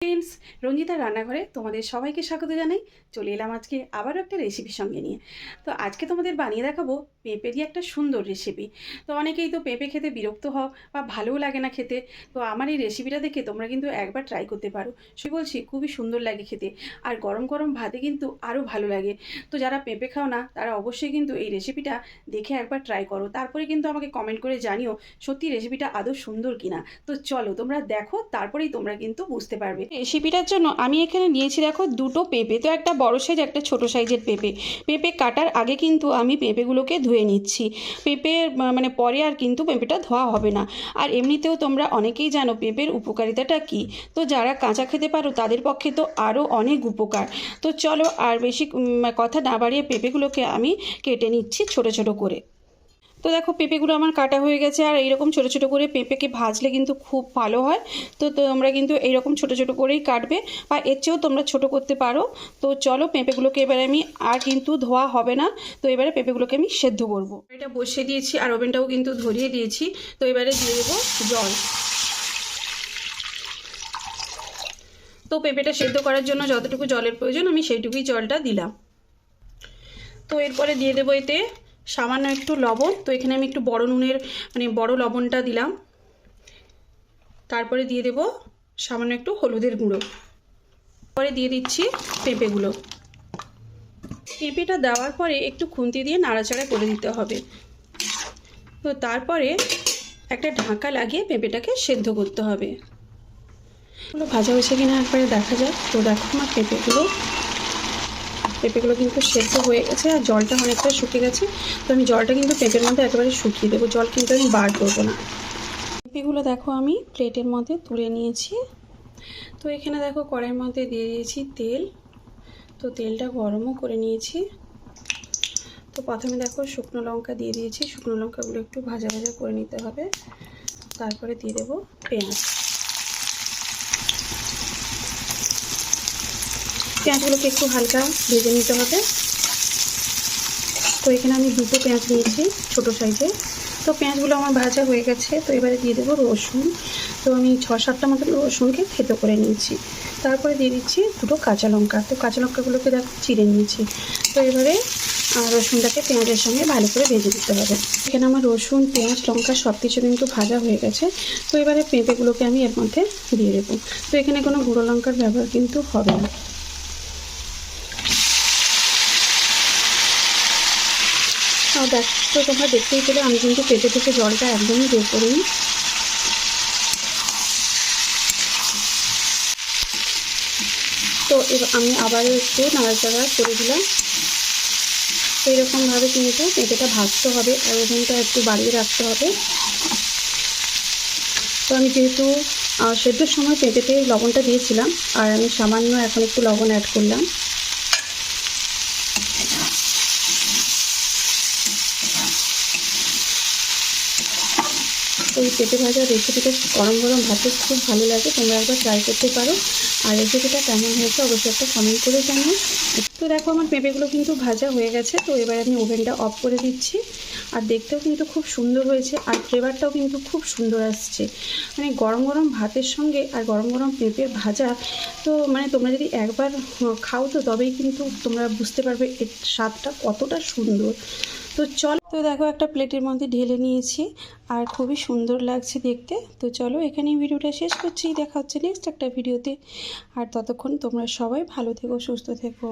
Friends রঞ্জিতার রান্নাঘরে তোমাদের সবাইকে স্বাগত জানাই। চলে এলাম আজকে আবারও একটা রেসিপির সঙ্গে নিয়ে। তো আজকে তোমাদের বানিয়ে দেখাবো পেঁপেরই একটা সুন্দর রেসিপি তো অনেকেই তো পেঁপে খেতে বিরক্ত হও বা ভালোও লাগে না খেতে। তো আমার এই রেসিপিটা দেখে তোমরা কিন্তু একবার ট্রাই করতে পারো। সে বলছি, খুবই সুন্দর লাগে খেতে। আর গরম গরম ভাতে কিন্তু আরও ভালো লাগে। তো যারা পেঁপে খাও না, তারা অবশ্যই কিন্তু এই রেসিপিটা দেখে একবার ট্রাই করো। তারপরে কিন্তু আমাকে কমেন্ট করে জানিও সত্যি রেসিপিটা আদৌ সুন্দর কিনা। তো চলো তোমরা দেখো, তারপরেই তোমরা কিন্তু বুঝতে পারবে। রেসিপিটার জন্য আমি এখানে নিয়েছি, দেখো, দুটো পেঁপে, তো একটা বড় সাইজ একটা ছোট সাইজের পেঁপে। পেঁপে কাটার আগে কিন্তু আমি পেঁপেগুলোকে ধুয়ে নিচ্ছি। পেঁপে মানে পরে আর কিন্তু পেঁপেটা ধোয়া হবে না। আর এমনিতেও তোমরা অনেকেই জানো পেঁপের উপকারিতাটা কি। তো যারা কাঁচা খেতে পারো, তাদের পক্ষে তো আরও অনেক উপকার। তো চলো আর বেশি কথা না বাড়িয়ে পেঁপেগুলোকে আমি কেটে নিচ্ছি ছোট ছোট করে। তো দেখো পেঁপেগুলো আমার কাটা হয়ে গেছে, আর এইরকম ছোটো ছোটো করে পেঁপেকে ভাজলে কিন্তু খুব ভালো হয়। তো তোমরা কিন্তু এইরকম ছোটো ছোটো করেই কাটবে বা এর চেয়েও তোমরা ছোটো করতে পারো। তো চলো পেঁপেগুলোকে এবারে আমি আর কিন্তু ধোয়া হবে না। তো এবারে পেঁপেগুলোকে আমি সেদ্ধ করব। এটা বসিয়ে দিয়েছি, আর ওভেনটাও কিন্তু ধরিয়ে দিয়েছি। তো এবারে দিয়ে দেবো জল। তো পেঁপেটা সেদ্ধ করার জন্য যতটুকু জলের প্রয়োজন, আমি সেইটুকুই জলটা দিলাম। তো এরপরে দিয়ে দেবো এতে সামান্য একটু লবণ, তো এখানে আমি একটু বড় নুনের মানে বড় লবণটা দিলাম। তারপরে দিয়ে দেব সামান্য একটু হলুদের গুঁড়ো। পরে দিয়ে দিচ্ছি পেঁপেগুলো। পেঁপেটা দেওয়ার পরে একটু খুন্তি দিয়ে নাড়াচাড়া করে দিতে হবে। তো তারপরে একটা ঢাকা লাগিয়ে পেঁপেটাকে সেদ্ধ করতে হবে। ভাজা হয়েছে কিনা একবারে দেখা যাক। তো দেখো আমার পেঁপেগুলো পেঁপেগুলো কিন্তু সেদ্ধ হয়ে গেছে আর জলটা অনেকটা শুকিয়ে গেছে। তো আমি জলটা কিন্তু পেঁপের মধ্যে একেবারে শুকিয়ে দেবো। জল কিন্তু আমি বার করব না। পেঁপেগুলো দেখো আমি প্লেটের মধ্যে তুলে নিয়েছি। তো এখানে দেখো কড়াইয়ের মধ্যে দিয়ে দিয়েছি তেল। তো তেলটা গরমও করে নিয়েছি। তো প্রথমে দেখো শুকনো লঙ্কা দিয়ে দিয়েছি। শুকনো লঙ্কাগুলো একটু ভাজা ভাজা করে নিতে হবে। তারপরে দিয়ে দেবো পেঁয়াজ। পেঁয়াজগুলোকে একটু হালকা ভেজে নিতে হবে। তো এখানে আমি দুটো পেঁয়াজ নিয়েছি ছোটো সাইজে। তো পেঁয়াজগুলো আমার ভাজা হয়ে গেছে, তো এবারে দিয়ে দেবো রসুন। তো আমি ছ সাতটা মতন রসুনকে থেতো করে নিয়েছি। তারপরে দিয়ে দিচ্ছি দুটো কাঁচা লঙ্কা। তো কাঁচা লঙ্কাগুলোকে দেখো, চিড়ে নিয়েছি। তো এবারে রসুনটাকে পেঁয়াজের সঙ্গে ভালো করে ভেজে দিতে হবে। এখানে আমার রসুন, পেঁয়াজ, লঙ্কা সব কিছু কিন্তু ভাজা হয়ে গেছে। তো এবারে পেঁপেগুলোকে আমি এর মধ্যে দিয়ে দেবো। তো এখানে কোনো গুঁড়ো লঙ্কার ব্যবহার কিন্তু হবে না। দেখ তো তোমরা দেখতেই পেলে, আমি কিন্তু পেটে থেকে জলটা একদমই বের করিনি। তো এবার আমি আবারও একটু নাড়াচাড়া করে দিলাম। তো এরকমভাবে কিন্তু পেঁপেটা ভাজতে হবে আর ওভেনটা একটু বাড়িয়ে রাখতে হবে। তো আমি যেহেতু সেদ্ধর সময় পেঁপেতে লবণটা দিয়েছিলাম, আর আমি সামান্য এখন একটু লবণ অ্যাড করলাম। এই পেঁপে ভাজা রেসিপিটা গরম গরম ভাতে খুব ভালো লাগে, তোমরা একবার ট্রাই করতে পারো। আর রেসিপিটা কেমন হয়েছে অবশ্যই একটা কমেন্ট করে জানিও। তো দেখো আমার পেঁপেগুলো কিন্তু ভাজা হয়ে গেছে, তো এবার আমি ওভেনটা অফ করে দিচ্ছি। আর দেখতেও কিন্তু খুব সুন্দর হয়েছে, আর ফ্লেভারটাও কিন্তু খুব সুন্দর আসছে। মানে গরম গরম ভাতের সঙ্গে আর গরম গরম পেঁপের ভাজা, তো মানে তোমরা যদি একবার খাও তো তবেই কিন্তু তোমরা বুঝতে পারবে এর স্বাদটা কতটা সুন্দর। তো চলো। তো দেখো, একটা প্লেটের মধ্যে ঢেলে নিয়েছি আর খুবই সুন্দর লাগছে দেখতে। তো চলো, এখানেই ভিডিওটা শেষ করছি। দেখা হচ্ছে নেক্সট একটা ভিডিওতে। আর ততক্ষণ তোমরা সবাই ভালো থেকো, সুস্থ থেকো।